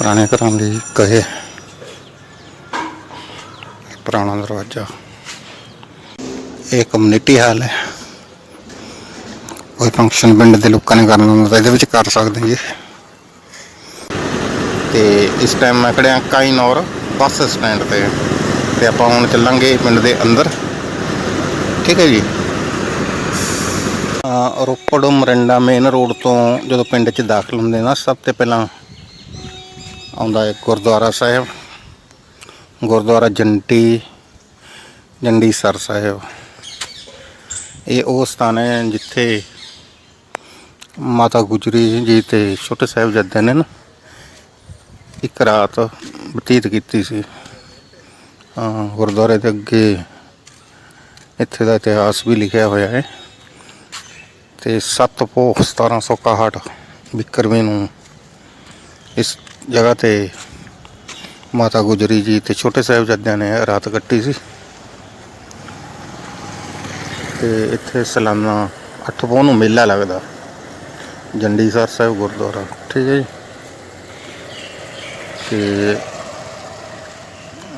ਪੁਰਾਣੇ ਘਰਾਂ ਦੀ ਕਹੇ। ਪੁਰਾਣਾ ਦਰਵਾਜ਼ਾ। ਇਹ ਕਮਿਊਨਿਟੀ ਹਾਲ ਹੈ। ਕੋਈ ਫੰਕਸ਼ਨ ਪਿੰਡ ਦੇ ਲੋਕਾਂ ਨੇ ਕਰਨਾ ਹੁੰਦਾ ਤਾਂ ਇਹਦੇ ਵਿੱਚ ਕਰ ਸਕਦੇ ਜੀ। ਤੇ ਇਸ ਟਾਈਮ ਮੈਂ ਖੜਿਆ ਕਾਈਨੌਰ ਬੱਸ ਸਟੈਂਡ ਤੇ। ਤੇ ਆਪਾਂ ਹੁਣ ਚੱਲਾਂਗੇ ਪਿੰਡ ਦੇ ਅੰਦਰ। ਠੀਕ ਹੈ ਜੀ। ਰੋਪੜ ਮਰਿੰਡਾ ਮੇਨ ਰੋਡ ਤੋਂ ਜਦੋਂ ਪਿੰਡ 'ਚ ਦਾਖਲ ਹੁੰਦੇ ਨਾ, ਸਭ ਤੋਂ ਪਹਿਲਾਂ ਆਉਂਦਾ ਹੈ ਗੁਰਦੁਆਰਾ ਸਾਹਿਬ, ਗੁਰਦੁਆਰਾ ਜੰਟੀ ਜੰਡੀ ਸਰ ਸਾਹਿਬ। ਇਹ ਉਹ ਸਥਾਨ ਹੈ ਜਿੱਥੇ ਮਾਤਾ ਗੁਜਰੀ ਜੀ ਤੇ ਛੋਟੇ ਸਾਹਿਬਜ਼ਾਦੇ ਨੇ ਨਾ ਇੱਕ ਰਾਤ ਬਤੀਤ ਕੀਤੀ ਸੀ। ਗੁਰਦੁਆਰੇ ਦੇ ਅੱਗੇ ਇੱਥੇ ਦਾ ਇਤਿਹਾਸ ਵੀ ਲਿਖਿਆ ਹੋਇਆ ਹੈ ਤੇ 7 ਪੋਹ 1761 ਬਿਕਰਮੀ ਨੂੰ ਇਸ ਜਗ੍ਹਾ ਤੇ ਮਾਤਾ ਗੁਜਰੀ ਜੀ ਤੇ ਛੋਟੇ ਸਾਹਿਬਜ਼ਾਦਿਆਂ ਨੇ ਰਾਤ ਕੱਟੀ ਸੀ। ਤੇ ਇੱਥੇ ਸਾਲਾਨਾ 8 ਪੋਹ ਨੂੰ ਮੇਲਾ ਲੱਗਦਾ। ਜੰਡੀਸਰ ਸਾਹਿਬ ਗੁਰਦੁਆਰਾ, ਠੀਕ ਹੈ ਜੀ। ਤੇ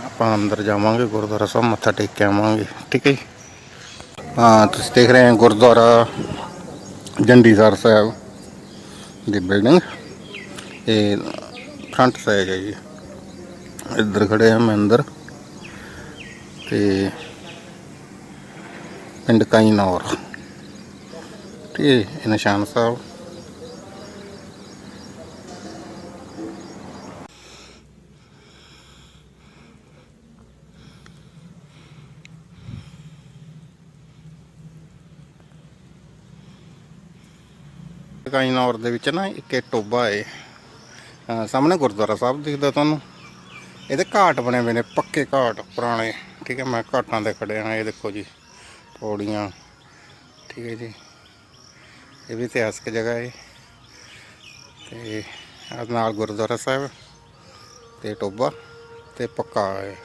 ਆਪਾਂ ਅੰਦਰ ਜਾਵਾਂਗੇ, ਗੁਰਦੁਆਰਾ ਸਾਹਿਬ ਮੱਥਾ ਟੇਕ ਕੇ ਆਵਾਂਗੇ, ਠੀਕ ਹੈ ਜੀ। ਹਾਂ, ਤੁਸੀਂ ਦੇਖ ਰਹੇ ਹੋ ਗੁਰਦੁਆਰਾ ਜੰਡੀਸਰ ਸਾਹਿਬ ਦੀ ਬਿਲਡਿੰਗ ਇਹ ਫਰੰਟ ਸਾਈਡ ਹੈ ਜੀ। ਇੱਧਰ ਖੜੇ ਹਾਂ ਮੈਂ ਤੇ ਪਿੰਡ ਕਾਈਨੌਰ। ਤੇ ਨਿਸ਼ਾਨ ਸਾਹਿਬ। ਕਾਈਨੌਰ ਦੇ ਵਿੱਚ ਨਾ ਇੱਕ ਇਹ ਟੋਬਾ ਹੈ ਅਹ ਸਾਹਮਣੇ ਗੁਰਦੁਆਰਾ ਸਾਹਿਬ ਦਿਖਦਾ ਤੁਹਾਨੂੰ। ਇਹਦੇ ਘਾਟ ਬਣੇ ਹੋਏ ਨੇ, ਪੱਕੇ ਘਾਟ, ਪੁਰਾਣੇ। ਠੀਕ ਹੈ, ਮੈਂ ਘਾਟਾਂ ਦੇ ਖੜਿਆ ਹਾਂ, ਇਹ ਦੇਖੋ ਜੀ, ਪੌੜੀਆਂ। ਠੀਕ ਹੈ ਜੀ, ਇਹ ਵੀ ਇਤਿਹਾਸਕ ਜਗ੍ਹਾ ਹੈ। ਤੇ ਆਹ ਨਾਲ ਗੁਰਦੁਆਰਾ ਸਾਹਿਬ ਤੇ ਟੋਬਾ ਤੇ ਪੱਕਾ ਹੈ।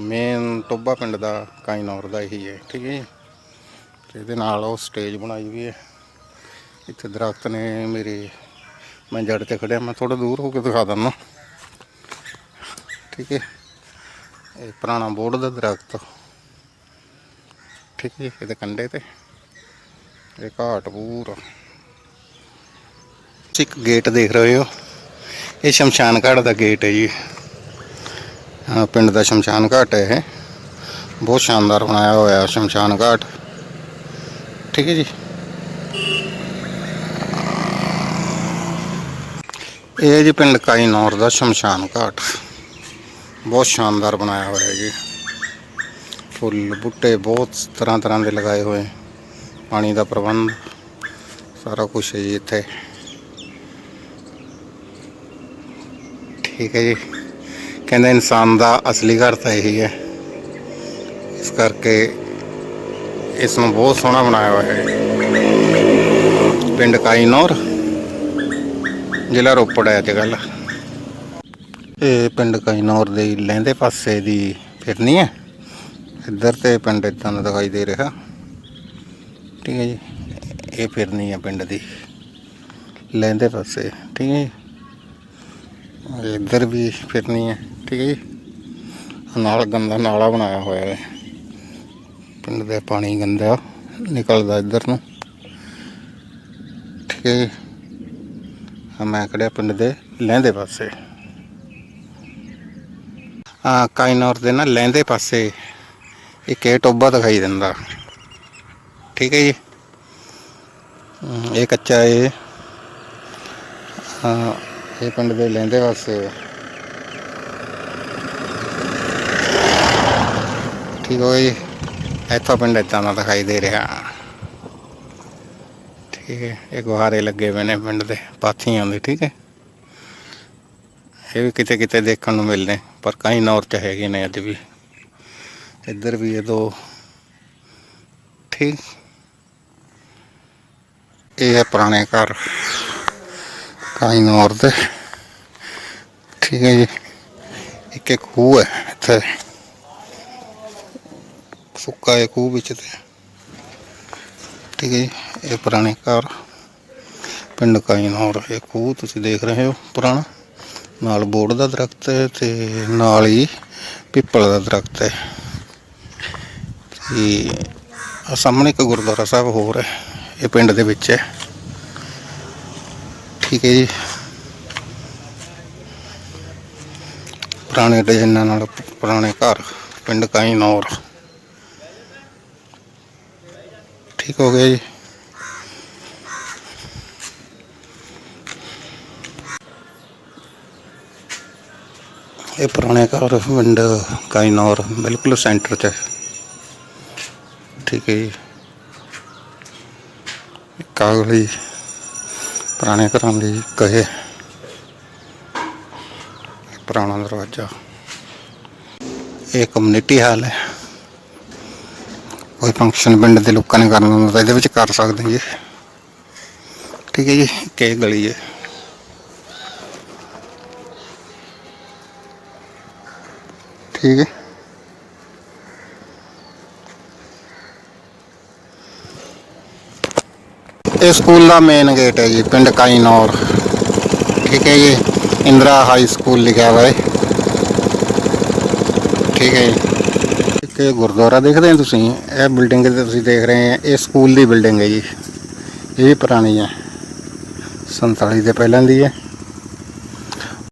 ਮੇਨ ਟੋਬਾ ਪਿੰਡ ਦਾ ਕਾਇਨੌਰ ਦਾ ਇਹੀ ਹੈ, ਠੀਕ ਹੈ ਜੀ। ਤੇ ਇਹਦੇ ਨਾਲ ਉਹ ਸਟੇਜ ਬਣਾਈ ਵੀ ਹੈ। ਇੱਥੇ ਦਰਖਤ ਨੇ ਮੇਰੇ ਮੈਂ ਜੜ ਤੇ ਖੜਿਆ, ਮੈਂ ਥੋੜਾ ਦੂਰ ਹੋ ਕੇ ਦਿਖਾ ਦਿੰਦਾ। ਠੀਕ ਹੈ। ਇਹ ਪੁਰਾਣਾ ਬੋਰਡ ਦਾ ਦਰਖਤ। ਠੀਕ ਹੈ, ਇਹਦੇ ਕੰਡੇ ਤੇ। ਇਹ ਘਾਟ ਪੂਰਾ। ਤੁਸੀਂ ਇੱਕ ਗੇਟ ਦੇਖ ਰਹੇ ਹੋ। ਇਹ ਸ਼ਮਸ਼ਾਨ ਘਾਟ ਦਾ ਗੇਟ ਹੈ ਜੀ। ਪਿੰਡ ਦਾ ਸ਼ਮਸ਼ਾਨ ਘਾਟ ਹੈ ਇਹ। ਬਹੁਤ ਸ਼ਾਨਦਾਰ ਬਣਾਇਆ ਹੋਇਆ ਸ਼ਮਸ਼ਾਨ ਘਾਟ। ਠੀਕ ਹੈ ਜੀ। ਇਹ ਜੀ ਪਿੰਡ ਕਾਈਨੌਰ ਦਾ ਸ਼ਮਸ਼ਾਨ ਘਾਟ। ਬਹੁਤ ਸ਼ਾਨਦਾਰ ਬਣਾਇਆ ਹੋਇਆ ਜੀ। ਫੁੱਲ, ਬੂਟੇ ਬਹੁਤ ਤਰ੍ਹਾਂ ਤਰ੍ਹਾਂ ਦੇ ਲਗਾਏ ਹੋਏ। ਪਾਣੀ ਦਾ ਪ੍ਰਬੰਧ, ਸਾਰਾ ਕੁਝ ਹੈ ਜੀ ਇੱਥੇ। ਠੀਕ ਹੈ ਜੀ। ਕਹਿੰਦੇ ਇਨਸਾਨ ਦਾ ਅਸਲੀ ਘਰ ਤਾਂ ਇਹੀ ਹੈ। ਇਸ ਕਰਕੇ ਇਸ ਨੂੰ ਬਹੁਤ ਸੋਹਣਾ ਬਣਾਇਆ ਹੋਇਆ ਹੈ। ਪਿੰਡ ਕਾਈਨੌਰ ਜ਼ਿਲ੍ਹਾ ਰੋਪੜ ਹੈ ਅੱਜ ਕੱਲ੍ਹ ਇਹ ਪਿੰਡ ਕਾਈਨੌਰ ਦੇ ਲਹਿੰਦੇ ਪਾਸੇ ਦੀ ਫਿਰਨੀ ਹੈ। ਇੱਧਰ ਤੇ ਪਿੰਡ ਇਦਾਂ ਦਾ ਦਿਖਾਈ ਦੇ ਰਿਹਾ। ਠੀਕ ਹੈ ਜੀ, ਇਹ ਫਿਰਨੀ ਹੈ ਪਿੰਡ ਦੀ। ਲਹਿੰਦੇ ਪਾਸੇ, ਠੀਕ ਹੈ ਜੀ। ਇੱਧਰ ਵੀ ਫਿਰਨੀ ਹੈ, ਠੀਕ ਹੈ ਜੀ। ਨਾਲ ਗੰਦਾ ਨਾਲਾ ਬਣਾਇਆ ਹੋਇਆ ਹੈ। ਪਿੰਡ ਦਾ ਪਾਣੀ ਗੰਦਾ ਨਿਕਲਦਾ ਇੱਧਰ ਨੂੰ। ਠੀਕ ਹੈ ਜੀ। ਮੈਂ ਖੜਿਆ ਪਿੰਡ ਦੇ ਲਹਿੰਦੇ ਪਾਸੇ। ਆ ਕਾਇਨੌਰ ਦੇ ਨਾ ਲਹਿੰਦੇ ਪਾਸੇ ਇੱਕ ਇਹ ਟੋਬਾ ਦਿਖਾਈ ਦਿੰਦਾ। ਠੀਕ ਹੈ ਜੀ। ਇਹ ਕੱਚਾ ਹੈ, ਇਹ ਪਿੰਡ ਦੇ ਲਹਿੰਦੇ ਪਾਸੇ। ਠੀਕ ਹੋ ਇੱਥੋਂ ਪਿੰਡ ਏਦਾਂ ਦਾ ਦਿਖਾਈ ਦੇ ਰਿਹਾ। ਠੀਕ ਹੈ, ਇਹ ਗੁਹਾਰੇ ਲੱਗੇ ਹੋਏ ਨੇ ਪਿੰਡ ਦੇ, ਪਾਥੀਆਂ ਦੇ, ਠੀਕ ਹੈ। ਇਹ ਵੀ ਕਿਤੇ ਕਿਤੇ ਦੇਖਣ ਨੂੰ ਮਿਲਦੇ ਪਰ ਕਈ ਨੌਰ ਚ ਹੈਗੇ ਨੇ ਅੱਜ ਵੀ। ਇੱਧਰ ਵੀ ਇਹ ਦੋ, ਠੀਕ। ਇਹ ਹੈ ਪੁਰਾਣੇ ਘਰ, ਕਈ ਨੌਰ ਦੇ। ਠੀਕ ਹੈ ਜੀ, ਇੱਕ ਇੱਕ ਖੂਹ ਹੈ ਇੱਥੇ। ਸੁੱਕਾ ਹੈ ਖੂਹ ਵਿੱਚ ਤੇ। ਠੀਕ ਹੈ ਜੀ ਇਹ ਪੁਰਾਣੇ ਘਰ। ਪਿੰਡ ਕਾਈਨੌਰ ਇਹ ਖੂਹ ਤੁਸੀਂ ਦੇਖ ਰਹੇ ਹੋ ਪੁਰਾਣਾ। ਨਾਲ ਬੋੜ ਦਾ ਦਰਖਤ ਹੈ ਤੇ ਨਾਲ ਹੀ ਪਿੱਪਲ ਦਾ ਦਰਖਤ ਹੈ। ਤੇ ਆ ਸਾਹਮਣੇ ਇੱਕ ਗੁਰਦੁਆਰਾ ਸਾਹਿਬ ਹੋਰ ਹੈ, ਇਹ ਪਿੰਡ ਦੇ ਵਿੱਚ ਹੈ। ਠੀਕ ਹੈ ਜੀ। ਪੁਰਾਣੇ ਡਿਜ਼ਾਈਨਾਂ ਨਾਲ ਪੁਰਾਣੇ ਘਰ, ਪਿੰਡ ਕਾਈ ਨੌਰ ਠੀਕ ਹੋ ਗਿਆ ਜੀ। ਇਹ ਪੁਰਾਣੇ ਘਰ ਪਿੰਡ ਕਾਈ ਨੌਰ ਬਿਲਕੁਲ ਸੈਂਟਰ 'ਚ। ਹੈ ਠੀਕ ਹੈ ਜੀ। ਕਾਗਲੀ ਪੁਰਾਣੇ ਘਰਾਂ ਦੀ ਕਹੇ ਪੁਰਾਣਾ ਦਰਵਾਜ਼ਾ। ਇਹ ਕਮਿਊਨਿਟੀ ਹਾਲ ਹੈ। ਕੋਈ ਫੰਕਸ਼ਨ ਪਿੰਡ ਦੇ ਲੋਕਾਂ ਨੇ ਕਰਨਾ ਹੁੰਦਾ ਤਾਂ ਇਹਦੇ ਵਿੱਚ ਕਰ ਸਕਦੇ ਜੀ। ਠੀਕ ਹੈ ਜੀ ਕੇ ਗਲੀ ਹੈ। ਠੀਕ ਹੈ। ਇਹ ਸਕੂਲ ਦਾ ਮੇਨ ਗੇਟ ਹੈ ਜੀ, ਪਿੰਡ ਕਾਈਨੌਰ। ਠੀਕ ਹੈ ਜੀ, ਇੰਦਰਾ ਹਾਈ ਸਕੂਲ ਲਿਖਿਆ ਹੋਇਆ ਹੈ। ਠੀਕ ਹੈ ਜੀ। ਇੱਕ ਇਹ ਗੁਰਦੁਆਰਾ ਦੇਖਦੇ ਹੋ ਤੁਸੀਂ? ਇਹ ਬਿਲਡਿੰਗ ਤੇ ਤੁਸੀਂ ਦੇਖ ਰਹੇ ਹੋ, ਇਹ ਸਕੂਲ ਦੀ ਬਿਲਡਿੰਗ ਹੈ ਜੀ। ਇਹ ਵੀ ਪੁਰਾਣੀ ਹੈ। 47 ਦੇ ਪਹਿਲਾਂ ਦੀ ਹੈ।